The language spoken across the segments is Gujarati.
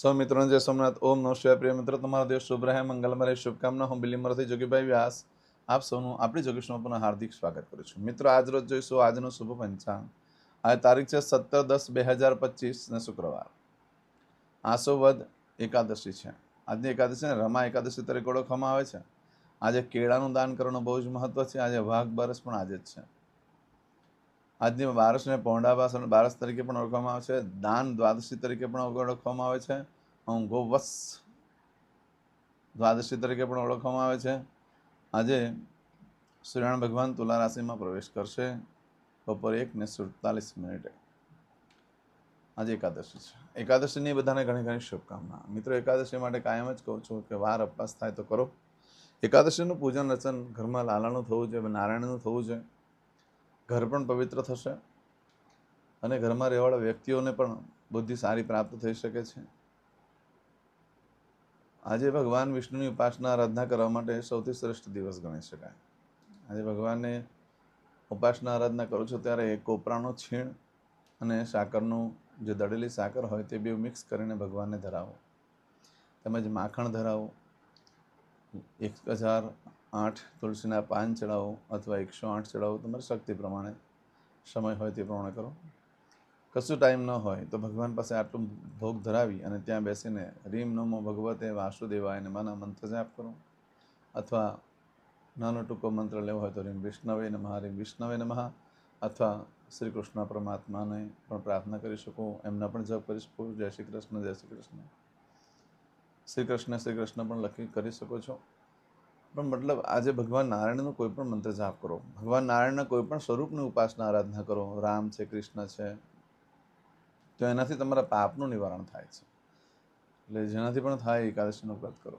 સૌ મિત્રોને જય સોમનાથ. ઓમ નમઃ શિવાય. પ્રિય મિત્રો, તમારો દિવસ શુભ રહે. મંગલમય શુભકામના. હું બિલીમરથી જોગીભાઈ વ્યાસ. આપ સૌનું આપણી જોગેશમાં પણ હાર્દિક સ્વાગત કરું છું. મિત્રો, આજ રોજ જોઈશું આજનું શુભ પંચાંગ. આ તારીખ છે સત્તર દસ બે હજાર પચીસ ને શુક્રવાર. આસો વધ એકાદશી છે. આજની એકાદશી ને, રમા એકાદશી તરીકે ઓળખવામાં આવે છે. આજે કેળાનું દાન કરવાનું બહુ જ મહત્વ છે. આજે વાઘ બારસ પણ આજે જ છે. આજની બારસને પહોંડાબાસ અને બારસ તરીકે પણ ઓળખવામાં આવે છે. દાન દ્વાદશી તરીકે પણ ઓળખવામાં આવે છે. ગોવસ દ્વાદશી તરીકે પણ ઓળખવામાં આવે છે. આજે સૂર્યનારાયણ ભગવાન તુલા રાશિમાં પ્રવેશ કરશે. બપોરે એક ને સુડતાલીસ મિનિટે. આજે એકાદશી છે. એકાદશીની બધાને ઘણી ઘણી શુભકામના. મિત્રો, એકાદશી માટે કાયમ જ કહું છું કે વાર અપવાસ થાય તો કરો. એકાદશીનું પૂજન રચન ઘરમાં લાલાનું થવું જોઈએ, નારાયણનું થવું જોઈએ. ઘર પણ પવિત્ર થશે અને ઘરમાં રહેવાળા વ્યક્તિઓને પણ બુદ્ધિ સારી પ્રાપ્ત થઈ શકે છે. આજે ભગવાન વિષ્ણુની ઉપાસના આરાધના કરવા માટે સૌથી શ્રેષ્ઠ દિવસ ગણી શકાય. આજે ભગવાનને ઉપાસના આરાધના કરો છો ત્યારે એક કોપરાનો છીણ અને સાકરનું જે દળેલી સાકર હોય તે બે મિક્સ કરીને ભગવાનને ધરાવો. તેમજ માખણ ધરાવો. એક હજાર આઠ તુલસીના પાન ચડાવો અથવા એકસો આઠ ચડાવો, તમારી શક્તિ પ્રમાણે સમય હોય તે પ્રમાણે કરો. કશું ટાઈમ ન હોય તો ભગવાન પાસે આટલું ભોગ ધરાવી અને ત્યાં બેસીને રીમ નમો ભગવતે વાસુદેવાય અને માના મંત્ર જાપ કરો. અથવા નાનો ટૂંકો મંત્ર લેવો હોય તો રીમ વિષ્ણવે નમઃ, રીમ વિષ્ણવે નમઃ અથવા શ્રી કૃષ્ણ પરમાત્માને પણ પ્રાર્થના કરી શકો. એમના પણ જપ કરી શકો. જય શ્રી કૃષ્ણ, જય શ્રી કૃષ્ણ. શ્રી કૃષ્ણ શ્રી કૃષ્ણ પણ લખી કરી શકો છો. પણ મતલબ આજે ભગવાન નારાયણનો કોઈ પણ મંત્ર જાપ કરો. ભગવાન નારાયણના કોઈ પણ સ્વરૂપની ઉપાસના, આરાધના કરો. રામ છે, કૃષ્ણ છે, તો એનાથી તમારા પાપનું નિવારણ થાય છે. એટલે જેનાથી પણ થાય એકાદશીનો વ્રત કરો.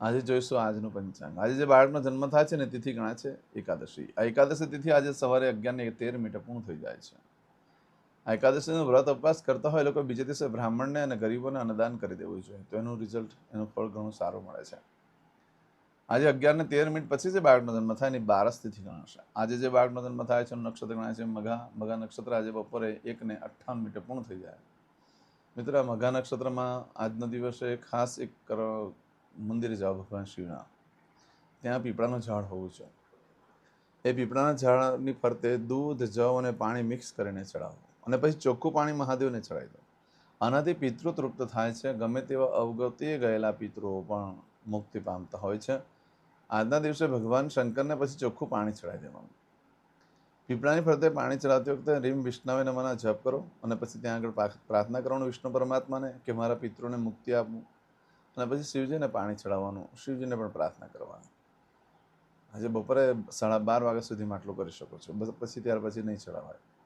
આજે જોઈશું આજનું પંચાંગ. આજે જે બાળકનો જન્મ થાય છે ને, તિથિ ગણાય છે એકાદશી. આ એકાદશી તિથિ આજે સવારે અગિયાર ને તેર મિનિટે પૂર્ણ થઈ જાય છે. આ એકાદશીનો વ્રત ઉપવાસ કરતા હોય એ લોકો બીજે દિવસે બ્રાહ્મણને અને ગરીબોને અન્નદાન કરી દેવું જોઈએ. તો એનું રિઝલ્ટ, એનું ફળ ઘણું સારું મળે છે. આજે અગિયાર ને તેર મિનિટ પછી જે બાળકનો જન્મ થાય એની બારસ તિથિ ગણાશે. આજે જે બાળકનો જન્મ થાય છે નક્ષત્ર ગણાય છે મઘા. મઘા નક્ષત્ર આજે બપોરે એક ને અઠ્ઠાવન મિનિટે પૂર્ણ થઈ જાય. મિત્ર મઘા નક્ષત્રમાં આજના દિવસે ખાસ એક મંદિરે જાઓ ભગવાન શિવના. ત્યાં પીપળાનું ઝાડ હોવું છે. એ પીપળાના ઝાડની ફરતે દૂધ, જવ અને પાણી મિક્સ કરીને ચડાવો. અને પછી ચોખ્ખું પાણી મહાદેવને ચડાવી દો. આનાથી પિતૃ તૃપ્ત થાય છે. ગમે તેવા અવગતિએ ગયેલા પિતૃઓ પણ મુક્તિ પામતા હોય છે. આજના દિવસે ભગવાન શંકરને પછી ચોખ્ખું પાણી ચડાવી દેવાનું. પીપળાની ફરતે પાણી ચડાવતી વખતે રીમ વિષ્ણવે નમના જપ કરો અને પછી ત્યાં આગળ પ્રા- પ્રાર્થના કરવાનું વિષ્ણુ પરમાત્માને કે મારા પિતૃને મુક્તિ આપવું. અને પછી શિવજીને પાણી ચડાવવાનું, શિવજીને પણ પ્રાર્થના કરવાની. આજે બપોરે સાડા બાર વાગ્યા સુધીમાં આટલું કરી શકો છો. પછી ત્યાર પછી નહીં ચડાવાય.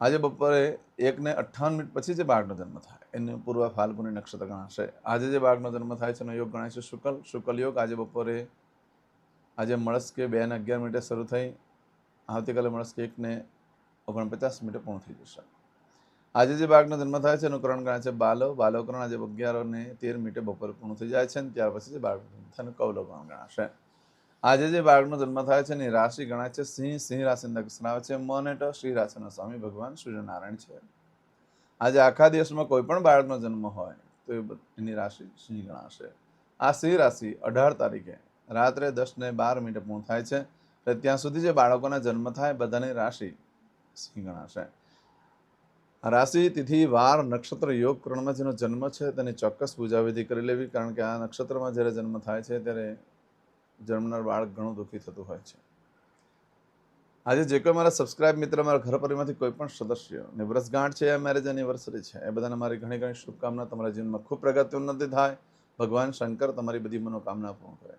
આજે બપોરે એકને અઠ્ઠાવન મિનિટ પછી જે બાળકનો જન્મ થાય, એને પૂર્વ ફાલ્ગુની નક્ષત્ર ગણાશે. આજે જે બાળકનો જન્મ થાય છે, એનો યોગ ગણાય છે શુકલ. શુકલ યોગ આજે બપોરે, આજે મળસ્કે બે ને અગિયાર મિનિટે શરૂ થઈ, આવતીકાલે મળસ્કે એકને ઓગણપચાસ મિનિટે પૂર્ણ થઈ જશે. આજે જે બાળકનો જન્મ થાય છે, એનું કરણ ગણાય છે બાલવ બાલવકરણ આજે અગિયાર ને તેર મિનિટે બપોરે પૂર્ણ થઈ જાય છે અને ત્યાર પછી જે બાળકનો જન્મ થાય, એનું કૌલવ ગણાશે. આજે જે બાળકનો જન્મ થાય છે એની રાશિ ગણાય છે. સિંહ સિંહ રાશિ નક્ષત્ર આવે છે. મન હેઠળ શ્રી રાશિના સ્વામી. ભગવાન સૂર્યનારાયણ છે. આજે આખા દિવસમાં કોઈ પણ બાળકનો જન્મ હોય તો એની રાશિ સિંહ ગણાશે. આ સિંહ રાશિ અઢાર તારીખે રાત્રે દસ ને બાર મિનિટે પૂર્ણ થાય છે. એટલે ત્યાં સુધી જે બાળકોના જન્મ થાય બધાની રાશિ સિંહ ગણાશે. રાશિ, તિથિ, વાર, નક્ષત્ર, યોગ, કરણમાં જેનો જન્મ છે તેની ચોક્કસ પૂજા કરી લેવી. કારણ કે આ નક્ષત્રમાં જ્યારે જન્મ થાય છે ત્યારે જન્મનાર બાળક ઘણું દુઃખી થતું હોય છે. આજે જે કોઈ મારા સબસ્ક્રાઇબ મિત્ર મારા ઘર પરિવારમાંથી કોઈ પણ સદસ્ય ને વર્ષગાંઠ છે મેરેજ એનિવર્સરી છે, એ બધાને મારી ઘણી ઘણી શુભકામના. તમારા જીવનમાં ખૂબ પ્રગતિ ઉન્નતિ થાય. ભગવાન શંકર તમારી બધી મનોકામના પૂર્ણ કરે.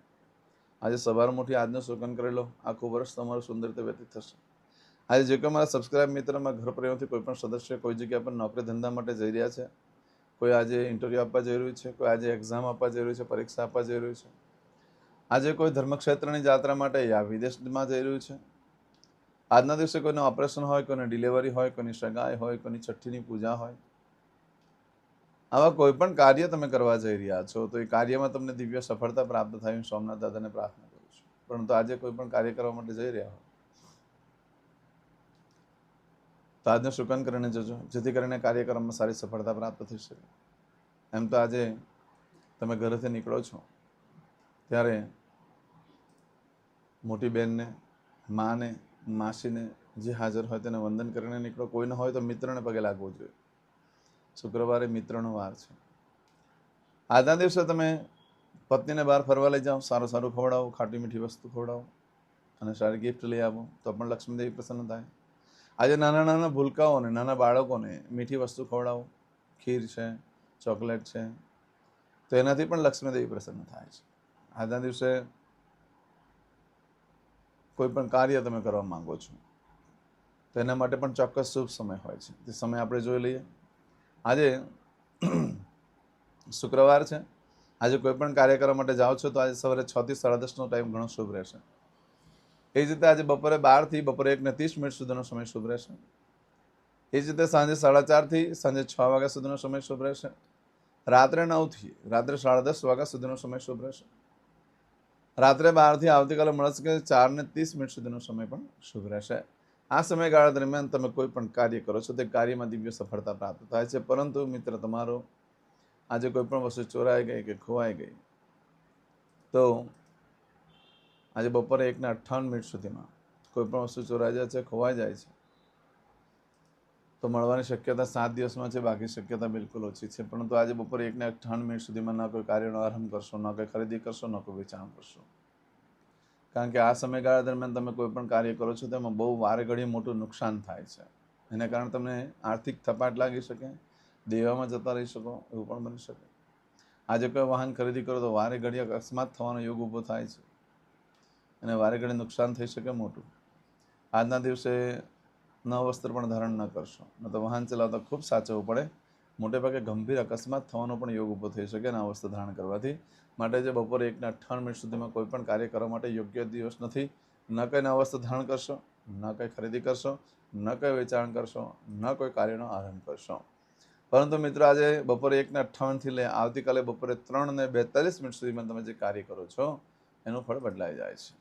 આજે સવાર મોટી આજનો સુકન કરી લો. આખું વર્ષ તમારું સુંદર રીતે વ્યતીત થશે. આજે જે કોઈ મારા સબસ્ક્રાઇબ મિત્રમાં ઘર પરિવારમાંથી કોઈ પણ સદસ્ય કોઈ જગ્યા પર નોકરી ધંધા માટે જઈ રહ્યા છે. કોઈ આજે ઇન્ટરવ્યૂ આપવા જઈ રહ્યું છે, કોઈ આજે એક્ઝામ આપવા જઈ રહ્યું છે, પરીક્ષા આપવા જઈ રહ્યું છે. આજે કોઈ ધર્મક્ષેત્રની જાત્રા માટે યા વિદેશમાં જઈ રહ્યું છે? આજના દિવસે કોઈનું ઓપરેશન હોય, કોઈને ડિલિવરી હોય, કોઈની સગાઈ હોય, કોઈની છઠ્ઠીની પૂજા હોય? આવા કોઈ પણ કાર્ય તમે કરવા જઈ રહ્યા છો, તો એ કાર્યમાં તમને દિવ્ય સફળતા પ્રાપ્ત થાય હું સોમનાથ દાદાને પ્રાર્થના કરું છું. પરંતુ આજે કોઈ પણ કાર્ય કરવા માટે જઈ રહ્યા હો તો આજનું શુકન કરીને જજો, જેથી કરીને કાર્યક્રમમાં સારી સફળતા પ્રાપ્ત થઈ શકે. એમ તો આજે તમે ઘરેથી નીકળો છો, ત્યારે મોટી બહેનને માને, માસીને જે હાજર હોય તેને વંદન કરીને નીકળો. કોઈ હોય તો મિત્રને પગે લાગવું જોઈએ. શુક્રવારે મિત્રનો વાર છે. આજના દિવસે તમે પત્નીને બહાર ફરવા લઈ જાઓ, સારું સારું ખવડાવો, ખાટી મીઠી વસ્તુ ખવડાવો અને સારી ગિફ્ટ લઈ આવો તો પણ લક્ષ્મીદેવી પ્રસન્ન થાય. આજે નાના નાના ભૂલકાઓને, નાના બાળકોને મીઠી વસ્તુ ખવડાવો. ખીર છે, ચોકલેટ છે, તો એનાથી પણ લક્ષ્મીદેવી પ્રસન્ન થાય છે. આજના દિવસે કોઈ પણ કાર્ય તમે કરવા માંગો છો, તો એના માટે પણ ચોક્કસ શુભ સમય હોય છે. તે સમય આપણે જોઈ લઈએ. આજે શુક્રવાર છે. આજે કોઈ પણ કરવા માટે જાઓ છો, તો આજે સવારે છ થી સાડા દસનો ટાઈમ ઘણો શુભ રહેશે. એ જ રીતે આજે બપોરે બારથી બપોરે એકને ત્રીસ મિનિટ સુધીનો સમય શુભ રહેશે. એ જ રીતે સાંજે સાડા ચારથી સાંજે છ વાગ્યા સુધીનો સમય શુભ રહેશે. રાત્રે નવથી રાત્રે સાડા દસ વાગ્યા સુધીનો સમય શુભ રહેશે. રાત્રે બારથી આવતીકાલે મળશે. કે ચાર ને ત્રીસ મિનિટ સુધીનો સમય પણ શુભ રહેશે. આ સમયગાળા દરમિયાન તમે કોઈ પણ કાર્ય કરો છો, તે કાર્યમાં દિવ્ય સફળતા પ્રાપ્ત થાય છે. પરંતુ મિત્ર, તમારો આજે કોઈ પણ વસ્તુ ચોરાઈ ગઈ કે ખોવાઈ ગઈ, તો આજે બપોરે એકને અઠ્ઠાવન મિનિટ સુધીમાં કોઈ પણ વસ્તુ ચોરાઈ જાય છે, ખોવાઈ જાય છે તો મળવાની શક્યતા સાત દિવસમાં છે, બાકી શક્યતા બિલકુલ ઓછી છે. પરંતુ આજે બપોરે એકને અઠ્ઠાવન મિનિટ સુધીમાં ન કોઈ કાર્યનો આરંભ કરશો, ન કોઈ ખરીદી કરશો, ન કોઈ વેચાણ કરશો. કારણ કે આ સમયગાળા દરમિયાન તમે કોઈ પણ કાર્ય કરો છો, તેમાં બહુ વારે ઘડી મોટું નુકસાન થાય છે. એના કારણે તમને આર્થિક થપાટ લાગી શકે, દેવામાં જતા રહી શકો, એવું પણ બની શકે. આજે કોઈ વાહન ખરીદી કરો તો વારે ઘડી અકસ્માત થવાનો યોગ ઊભો થાય છે. અને વારે ઘડી નુકસાન થઈ શકે મોટું. આજના દિવસે નવ વસ્ત્ર પણ ધારણ ન કરશો. ન તો વાહન ચલાવતા ખૂબ સાચવવું પડે. મોટે ભાગે ગંભીર અકસ્માત થવાનો પણ યોગ ઊભો થઈ શકે આ વસ્ત્ર ધારણ કરવાથી. માટે જે બપોરે એકના અઠ્ઠાવન મિનિટ સુધીમાં કોઈ પણ કાર્ય કરવા માટે યોગ્ય દિવસ નથી. ન કંઈ નવ વસ્ત્ર ધારણ કરશો, ન કંઈ ખરીદી કરશો, ન કંઈ વેચાણ કરશો, ન કોઈ કાર્યનો આરંભ કરશો. પરંતુ મિત્રો આજે બપોરે એકને અઠ્ઠાવનથી લઈ આવતીકાલે બપોરે ત્રણ ને બેતાલીસ મિનિટ સુધીમાં તમે જે કાર્ય કરો છો, એનું ફળ બદલાઈ જાય છે.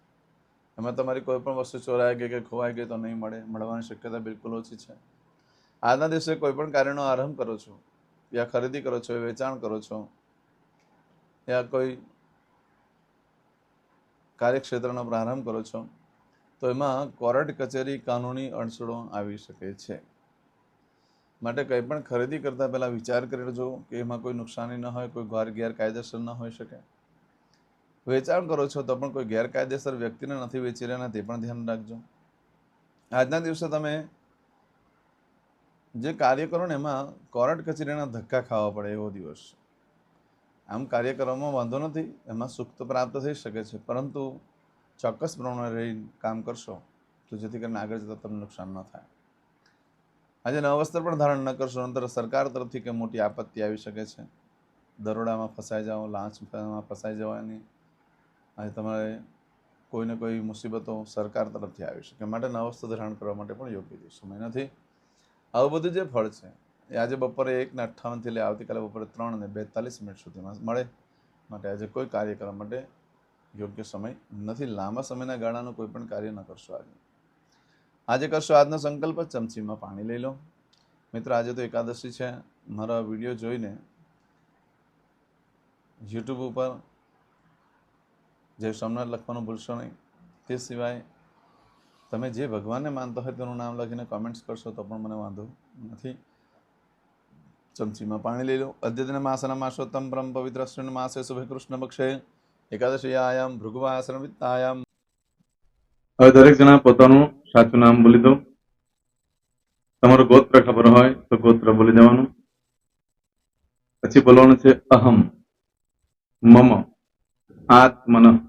એમાં તમારી કોઈ પણ વસ્તુ ચોરાઈ ગઈ કે ખોવાઈ ગઈ તો નહીં મળે. મળવાની શક્યતા બિલકુલ ઓછી છે. આજના દિવસે કોઈ પણ કાર્યનો આરંભ કરો છો, યા ખરીદી કરો છો વેચાણ કરો છો, યા કોઈ કાર્યક્ષેત્રનો પ્રારંભ કરો છો, તો એમાં કોર્ટ કચેરી કાનૂની અડચણો આવી શકે છે. માટે કંઈ પણ ખરીદી કરતાં પહેલાં વિચાર કરી લેજો કે એમાં કોઈ નુકસાની ન હોય, કોઈ ગેરકાયદેસર ન હોઈ શકે. વેચાણ કરો છો તો પણ કોઈ ગેરકાયદેસર વ્યક્તિને નથી વેચી રહ્યા તે પણ ધ્યાન રાખજો. આજના દિવસે તમે જે કાર્ય કરો ને એમાં કોર્ટ કચેરીના ધક્કા ખાવા પડે એવો દિવસ. આમ કાર્ય કરવામાં વાંધો નથી, એમાં સુખ તો પ્રાપ્ત થઈ શકે છે. પરંતુ ચોક્કસ પ્રમાણે રહી કામ કરશો તો જેથી કરીને આગળ જતાં તમને નુકસાન ન થાય. આજે નવા વસ્ત્ર પણ ધારણ ન કરશો નંતર સરકાર તરફથી કે મોટી આપત્તિ આવી શકે છે. દરોડામાં ફસાઈ જાઓ લાંચમાં ફસાઈ જવાની આજે તમારે કોઈને કોઈ મુસીબતો સરકાર તરફથી આવી શકે. માટે નવ વસ્તુ ધારણ કરવા માટે પણ યોગ્ય છે સમય નથી. આવું બધું જે ફળ છે, એ આજે બપોરે એકને અઠ્ઠાવનથી લઈ આવતીકાલે બપોરે ત્રણ અને બેતાલીસ મિનિટ સુધીમાં મળે. માટે આજે કોઈ કાર્ય કરવા માટે યોગ્ય સમય નથી. લાંબા સમયના ગાળાનું કોઈ પણ કાર્ય ન કરશો આજે. આજે કરશો આજનો સંકલ્પ, ચમચીમાં પાણી લઈ લો. મિત્રો, આજે તો એકાદશી છે. મારા વીડિયો જોઈને યુટ્યુબ ઉપર જય સોમનાથ લખવાનું ભૂલશો નહીં. તે સિવાય તમે જે ભગવાનને માનતા હોય તેનું નામ લખીને કોમેન્ટ્સ કરશો તો પણ મને વાંધો નથી. ચમચીમાં પાણી લઈ લો. અદ્યતન માસના માસોત્તમ પરમ પવિત્ર અશ્વિન માસે શુભે કૃષ્ણ પક્ષે. એકાદશીયાયામ ભૃગુવાસન વિત્તાયામ. હવે દરેક જણા પોતાનું સાચું નામ બોલી દો. તમારું ગોત્ર ખબર હોય તો ગોત્ર બોલી દેવાનું. પછી બોલવાનું છે અહમ, મમ, આત્મન.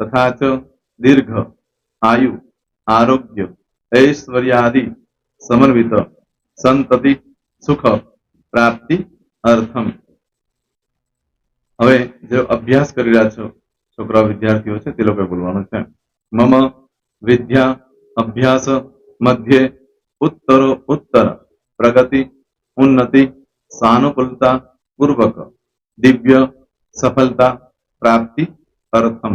તથા ચ દીર્ઘ આયુ આરોગ્ય ઐશ્વર્યાદિ સમન્વિત સંતતિ સુખ પ્રાપ્તિ અર્થમ હવે જે અભ્યાસ કરી રહ્યા છો, છોકરા વિદ્યાર્થીઓ છે, તે લોકોએ બોલવાનું છે. મમ વિદ્યા અભ્યાસ મધ્યે ઉત્તરો ઉત્તર, પ્રગતિ, ઉન્નતિ સાનુકૂલતા પૂર્વક, દિવ્ય, સફળતા, પ્રાપ્તિ, અર્થમ.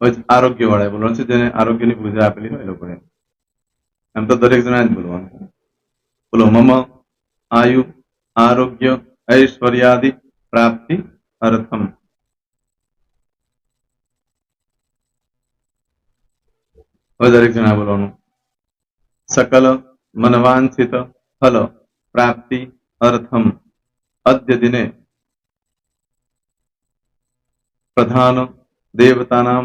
હવે આરોગ્ય વાળા બોલવાનું છે જેને આરોગ્યની પૂજા આપેલી હોય એ લોકોએ એમ તો દરેક જણા જ બોલવાનું છે બોલો મમ આયુ આરોગ્ય ઐશ્વર્યાદિ પ્રાપ્તિ અર્થમ હવે દરેક જણા બોલવાનું સકલ મનવાંછિત ફલ પ્રાપ્તિ અર્થમ અદ્ય દિને પ્રધાન દેવતાનામ